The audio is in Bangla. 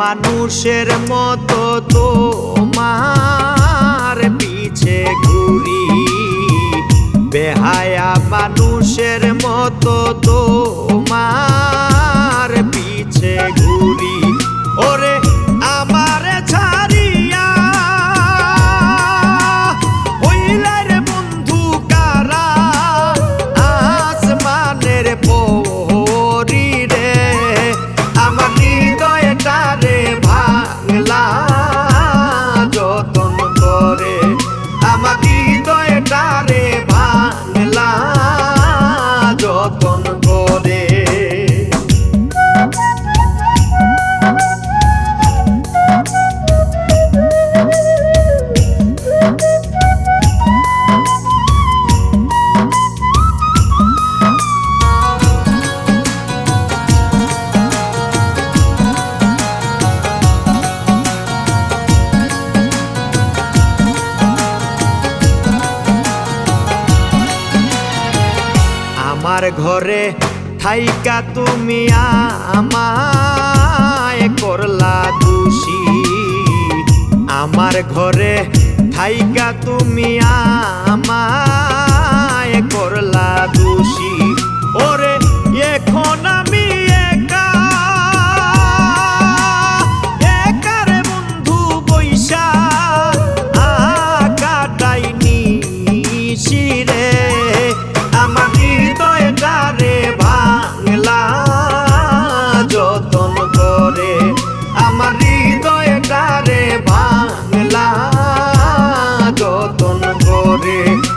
মানুষের মতো তোমার পিছে ঘুরি। বেহায়া মানুষের মতো তোমার যতন আমার ঘরে থাইকা তুমি আমায় করলা দোষী আমার ঘরে থাইকা তুমি আমায় রে